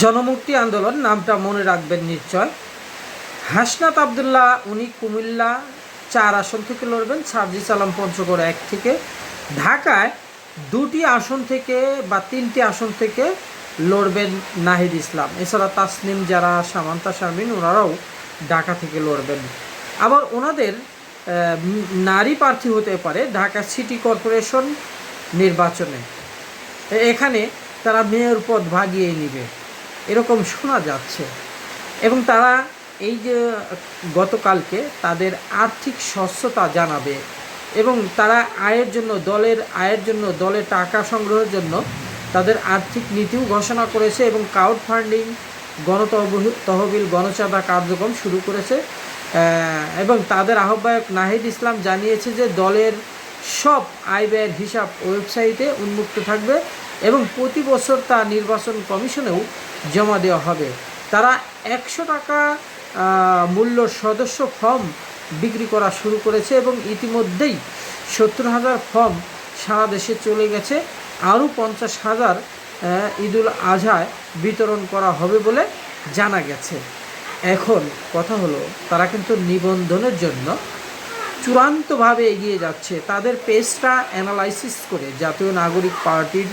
জনমুক্তি আন্দোলন নামটা মনে রাখবেন নিশ্চয়। হাসনাত আবদুল্লাহ, উনি কুমিল্লা চার আসন থেকে লড়বেন সার্জিস আলম পঞ্চগড় এক থেকে। ঢাকায় দুটি আসন থেকে বা তিনটি আসন থেকে লড়বেন নাহিদ ইসলাম। এছাড়া তাসনিম যারা, সামান্তা শারমিন, ওনারাও ঢাকা থেকে লড়বেন। আবার ওনাদের নারী প্রার্থী হতে পারে ঢাকা সিটি কর্পোরেশন নির্বাচনে। এখানে তারা মেয়র পদ ভাগিয়ে নেবে। এরকম শোনা যাচ্ছে। এবং তারা এই যে গতকালকে তাদের আর্থিক স্বচ্ছতা জানাবে এবং তারা আয়ের জন্য দলের, আয়ের জন্য দলের টাকা সংগ্রহের জন্য তাদের আর্থিক নীতিও ঘোষণা করেছে এবং ক্রাউড ফান্ডিং গণতহবিল, তহবিল গণচাঁদা কার্যক্রম শুরু করেছে। এবং তাদের আহ্বায়ক নাহিদ ইসলাম জানিয়েছে যে দলের সব আয় ব্যয়ের হিসাব ওয়েবসাইটে উন্মুক্ত থাকবে। এবং প্রতি বছর তা নির্বাচন কমিশনেও জমা দেওয়া হবে। তারা একশো টাকা মূল্য সদস্য ফর্ম বিক্রি করা শুরু করেছে এবং ইতিমধ্যেই সত্তর হাজার ফর্ম সারা দেশে চলে গেছে। আরও পঞ্চাশ হাজার ঈদুল আজহায় বিতরণ করা হবে বলে জানা গেছে। এখন কথা হলো, তারা কিন্তু নিবন্ধনের জন্য চূড়ান্তভাবে এগিয়ে যাচ্ছে। তাদের পেজটা অ্যানালাইসিস করে জাতীয় নাগরিক পার্টির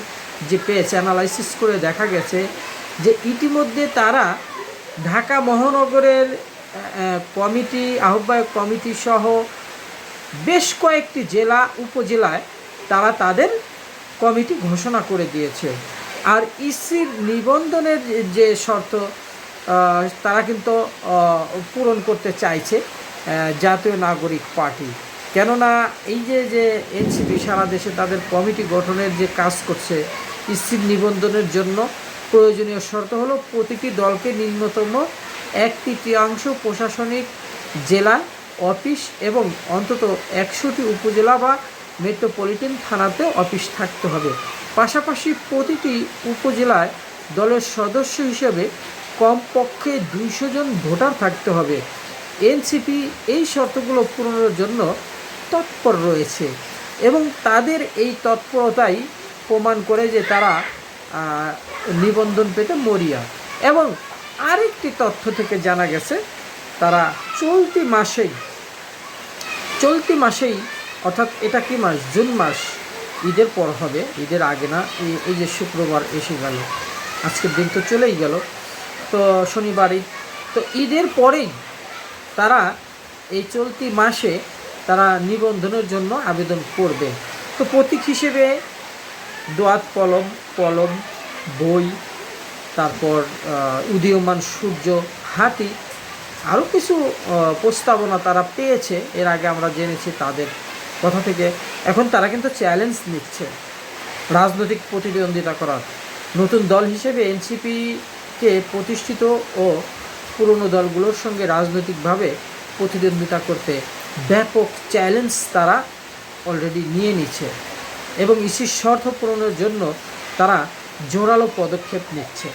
যে পেজ অ্যানালাইসিস করে দেখা গেছে যে ইতিমধ্যে তারা ঢাকা মহানগরের কমিটি, আহ্বায়ক কমিটি সহ বেশ কয়েকটি জেলা, উপজেলায় তারা তাদের কমিটি ঘোষণা করে দিয়েছে। আর ইসির নিবন্ধনের যে শর্ত তারা কিন্তু পূরণ করতে চাইছে জাতীয় নাগরিক পার্টি। কেননা এই যে যে এনসিপি সারা দেশে তাদের কমিটি গঠনের যে কাজ করছে, স্থির নিবন্ধনের জন্য প্রয়োজনীয় শর্ত হলো প্রতিটি দলকে নিম্নতম এক তৃতীয়াংশ প্রশাসনিক জেলা, অফিস এবং অন্তত একশোটি উপজেলা বা মেট্রোপলিটন থানাতে অফিস থাকতে হবে। পাশাপাশি প্রতিটি উপজেলায় দলের সদস্য হিসেবে কমপক্ষে দুইশো জন ভোটার থাকতে হবে। এনসিপি এই শর্তগুলো পূরণের জন্য তৎপর রয়েছে এবং তাদের এই তৎপরতাই প্রমাণ করে যে তারা নিবন্ধন পেতে মরিয়া। এবং আরেকটি তথ্য থেকে জানা গেছে, তারা চলতি মাসেই চলতি মাসেই, অর্থাৎ এটা কি মাস? জুন মাস, ঈদের পর হবে, ঈদের আগে না, এই- যে শুক্রবার এসে গেল, আজকের দিন তো চলেই গেল, তো শনিবারই তো ঈদের পরেই তারা এই চলতি মাসে তারা নিবন্ধনের জন্য আবেদন করবে। তো প্রতীক হিসেবে দোয়াত কলম কলম, বই, তারপর উদীয়মান সূর্য, হাতি আরও কিছু প্রস্তাবনা তারা পেয়েছে। এর আগে আমরা জেনেছি তাদের কথা থেকে। এখন তারা কিন্তু চ্যালেঞ্জ নিচ্ছে রাজনৈতিক প্রতিদ্বন্দ্বিতা করার। নতুন দল হিসেবে এনসিপিকে প্রতিষ্ঠিত ও পুরনো দলগুলোর সঙ্গে রাজনৈতিকভাবে প্রতিদ্বন্দ্বিতা করতে ব্যাপক চ্যালেঞ্জ তারা অলরেডি নিয়ে নিচ্ছে এবং ইসির শর্ত পূরণের জন্য তারা জোরালো পদক্ষেপ নিচ্ছে।